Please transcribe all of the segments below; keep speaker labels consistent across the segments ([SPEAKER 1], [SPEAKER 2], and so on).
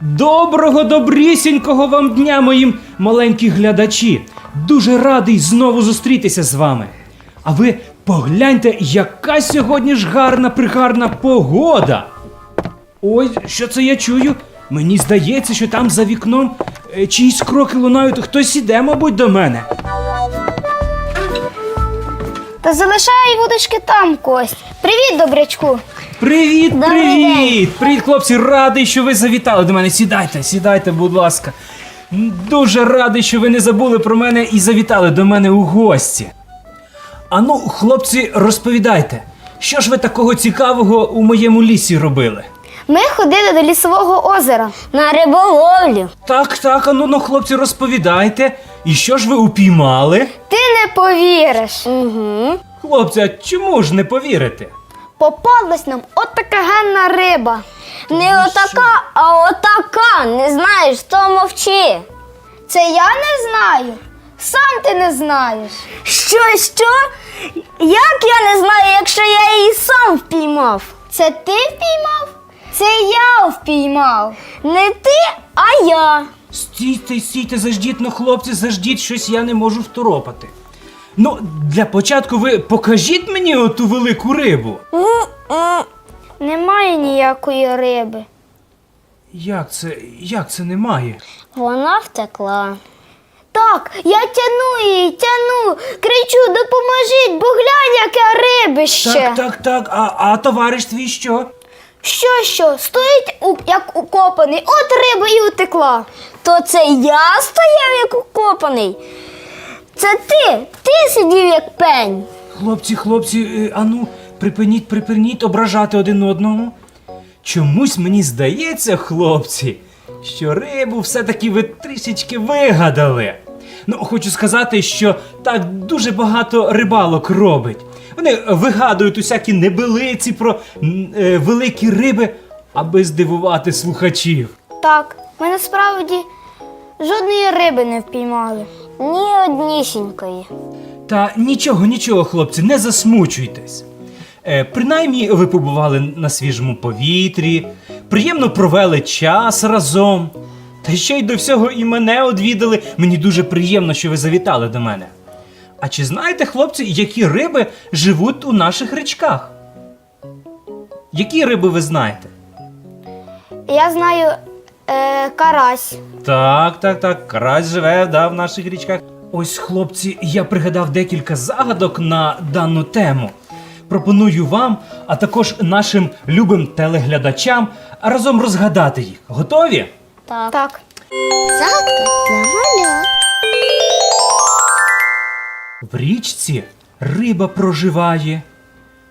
[SPEAKER 1] Доброго добрісінького вам дня, моїм маленькі глядачі! Дуже радий знову зустрітися з вами. А ви погляньте, яка сьогодні ж гарна пригарна погода. Ой, що це я чую? Мені здається, що там за вікном е, чиїсь кроки лунають, хтось іде, мабуть, до мене.
[SPEAKER 2] Та залишай вудочки там, Кость. Привіт, добрячку.
[SPEAKER 1] Привіт,
[SPEAKER 2] Добрий
[SPEAKER 1] привіт! Привіт, хлопці! Радий, що ви завітали до мене. Сідайте, сідайте, будь ласка. Дуже радий, що ви не забули про мене і завітали до мене у гості. Ану, хлопці, розповідайте, що ж ви такого цікавого у моєму лісі робили?
[SPEAKER 2] Ми ходили до лісового озера.
[SPEAKER 3] На риболовлю.
[SPEAKER 1] Так, так, ану, ну, хлопці, розповідайте. І що ж ви упіймали?
[SPEAKER 2] Ти не повіриш.
[SPEAKER 3] Угу.
[SPEAKER 1] Хлопці, а чому ж не повірите?
[SPEAKER 2] Попалась нам от така ганна риба.
[SPEAKER 3] Не отака, а отака. Не знаєш, то мовчи.
[SPEAKER 2] Це я не знаю. Сам ти не знаєш.
[SPEAKER 3] Що, що? Як я не знаю, якщо я її сам впіймав?
[SPEAKER 2] Це ти впіймав? Це я впіймав.
[SPEAKER 3] Не ти, а я.
[SPEAKER 1] Стійте, стійте, заждіть, ну хлопці, заждіть, щось я не можу второпати. Ну, для початку ви покажіть мені оту велику рибу.
[SPEAKER 2] Немає ніякої риби.
[SPEAKER 1] Як це, як це немає?
[SPEAKER 3] Вона втекла.
[SPEAKER 2] Так, я тяну її, тяну, кричу, допоможіть, бо глянь, яке рибище.
[SPEAKER 1] Так, так, так. А, а товариш твій що?
[SPEAKER 2] Що, що, стоїть у, як укопаний, от риба і утекла.
[SPEAKER 3] То це я стояв як укопаний. Це ти, ти сидів як пень.
[SPEAKER 1] Хлопці, хлопці, е, ану, припиніть, припиніть ображати один одного. Чомусь мені здається, хлопці, що рибу все-таки ви трішечки вигадали. Ну, хочу сказати, що так дуже багато рибалок робить. Вони вигадують усякі небелиці про е, великі риби, аби здивувати слухачів.
[SPEAKER 2] Так, ми насправді жодної риби не впіймали.
[SPEAKER 3] Ні однісінької.
[SPEAKER 1] Та нічого, нічого, хлопці, не засмучуйтесь. Е, принаймні, ви побували на свіжому повітрі, приємно провели час разом. Та ще й до всього і мене одвідали. Мені дуже приємно, що ви завітали до мене. А чи знаєте, хлопці, які риби живуть у наших річках? Які риби ви знаєте?
[SPEAKER 2] Я знаю е, карась.
[SPEAKER 1] Так, так, так, карась живе да, в наших річках. Ось, хлопці, я пригадав декілька загадок на дану тему. Пропоную вам, а також нашим любим телеглядачам разом розгадати їх. Готові?
[SPEAKER 3] Так.
[SPEAKER 2] Так.
[SPEAKER 3] Загадка для маля.
[SPEAKER 1] В річці риба проживає,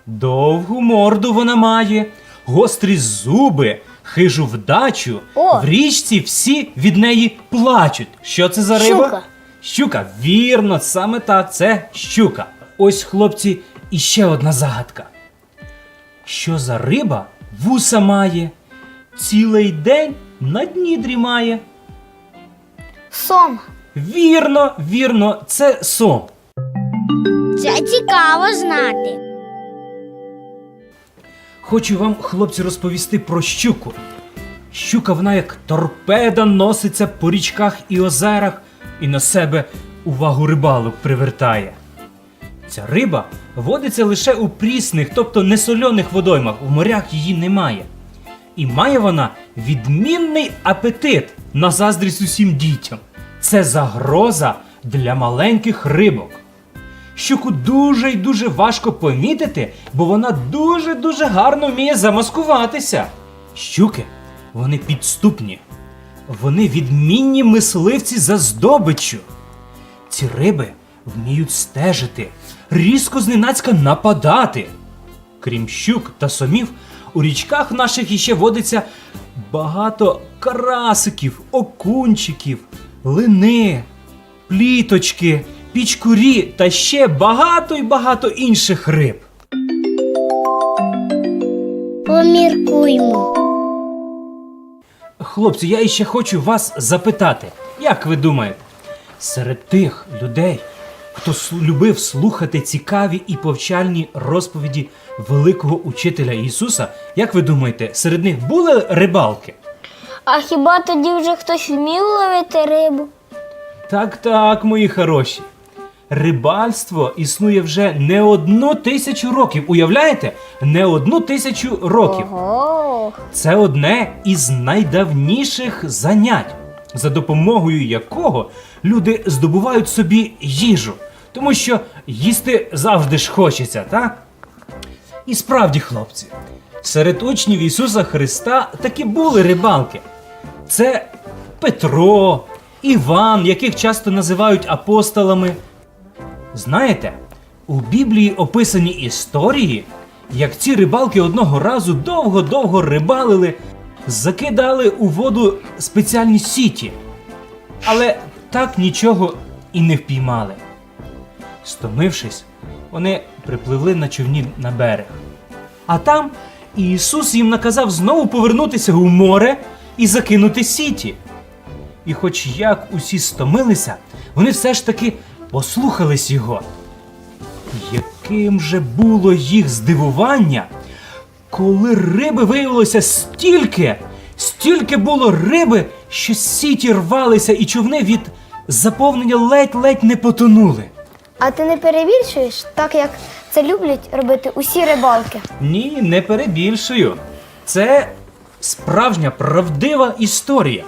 [SPEAKER 1] довгу морду вона має, гострі зуби, хижу вдачу.
[SPEAKER 3] О!
[SPEAKER 1] В річці всі від неї плачуть. Що це за риба?
[SPEAKER 3] Щука.
[SPEAKER 1] Щука, вірно, саме так, це щука. Ось, хлопці, іще одна загадка. Що за риба вуса має, цілий день на дні дрімає?
[SPEAKER 2] Сом.
[SPEAKER 1] Вірно, вірно, це сом.
[SPEAKER 3] Це цікаво знати.
[SPEAKER 1] Хочу вам, хлопці, розповісти про щуку. Щука вона як торпеда носиться по річках і озерах і на себе увагу рибалок привертає. Ця риба водиться лише у прісних, тобто несольоних водоймах, у морях її немає. І має вона відмінний апетит на заздрість усім дітям. Це загроза для маленьких рибок. Щуку дуже й дуже важко помітити, бо вона дуже-дуже гарно вміє замаскуватися. Щуки, вони підступні. Вони відмінні мисливці за здобиччю. Ці риби вміють стежити, різко зненацька нападати. Крім щук та сомів, у річках наших іще водиться багато карасиків, окунчиків, лини, пліточки, пічкурі та ще багато й багато інших риб.
[SPEAKER 3] Поміркуймо.
[SPEAKER 1] Хлопці, я іще хочу вас запитати, як ви думаєте, серед тих людей, хто любив слухати цікаві і повчальні розповіді великого учителя Ісуса, як ви думаєте, серед них були рибалки?
[SPEAKER 3] А хіба тоді вже хтось вмів ловити рибу?
[SPEAKER 1] Так, так, мої хороші. Рибальство існує вже не одну тисячу років. Уявляєте? Не одну тисячу років.
[SPEAKER 3] Ого.
[SPEAKER 1] Це одне із найдавніших занять, за допомогою якого люди здобувають собі їжу. Тому що їсти завжди ж хочеться, так? І справді, хлопці, серед учнів Ісуса Христа таки були рибалки. Це Петро, Іван, яких часто називають апостолами. Знаєте, у Біблії описані історії, як ці рибалки одного разу довго-довго рибалили, закидали у воду спеціальні сіті, але так нічого і не впіймали. Стомившись, вони припливли на човні на берег. А там Ісус їм наказав знову повернутися у море і закинути сіті. І хоч як усі стомилися, вони все ж таки послухались його. Яким же було їх здивування, коли риби виявилося стільки, стільки було риби, що сіті рвалися і човни від заповнення ледь-ледь не потонули.
[SPEAKER 2] А ти не перебільшуєш, так як це люблять робити усі рибалки.
[SPEAKER 1] Ні, не перебільшую. Це справжня правдива історія.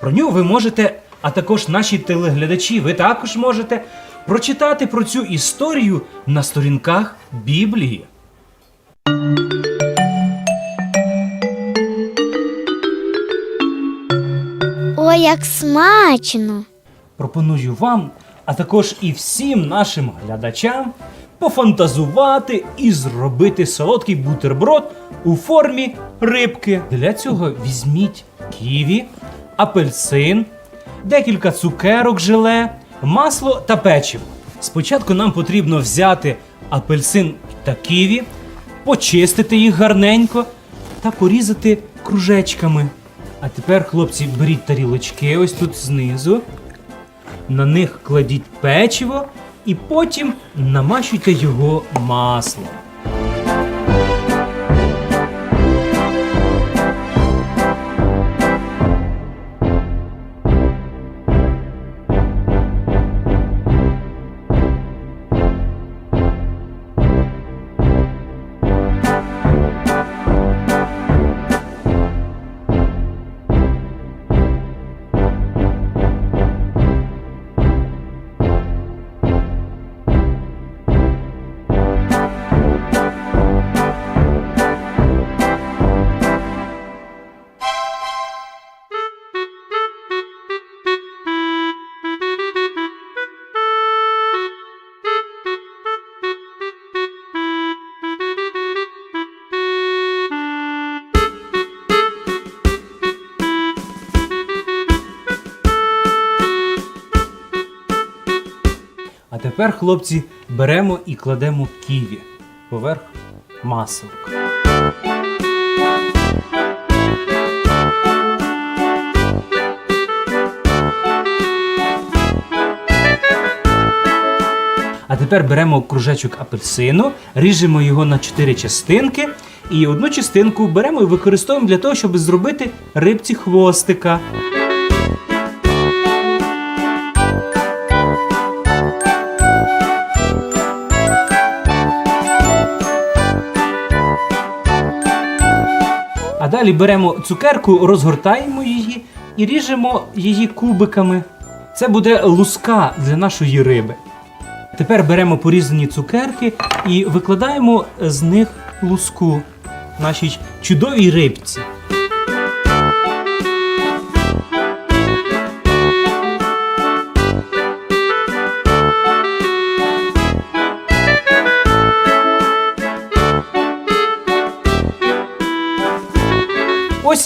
[SPEAKER 1] Про нього ви можете, а також наші телеглядачі, ви також можете прочитати про цю історію на сторінках Біблії.
[SPEAKER 2] Ой, як смачно!
[SPEAKER 1] Пропоную вам, а також і всім нашим глядачам пофантазувати і зробити солодкий бутерброд у формі рибки. Для цього візьміть ківі, апельсин, декілька цукерок желе, масло та печиво. Спочатку нам потрібно взяти апельсин та ківі, почистити їх гарненько та порізати кружечками. А тепер, хлопці, беріть тарілочки ось тут знизу. На них кладіть печиво і потім намащуйте його маслом. Тепер, хлопці, беремо і кладемо ківі поверх маселка. А тепер беремо кружечок апельсину, ріжемо його на чотири частинки, і одну частинку беремо і використовуємо для того, щоб зробити рибці хвостика. Далі беремо цукерку, розгортаємо її і ріжемо її кубиками. Це буде луска для нашої риби. Тепер беремо порізані цукерки і викладаємо з них луску нашій чудовій рибці.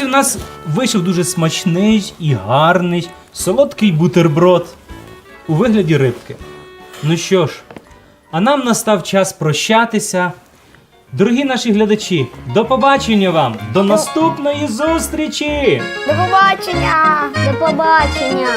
[SPEAKER 1] В нас вийшов дуже смачний і гарний солодкий бутерброд у вигляді рибки. Ну що ж, а нам настав час прощатися. Дорогі наші глядачі, до побачення вам! До наступної зустрічі!
[SPEAKER 2] До побачення!
[SPEAKER 3] До побачення.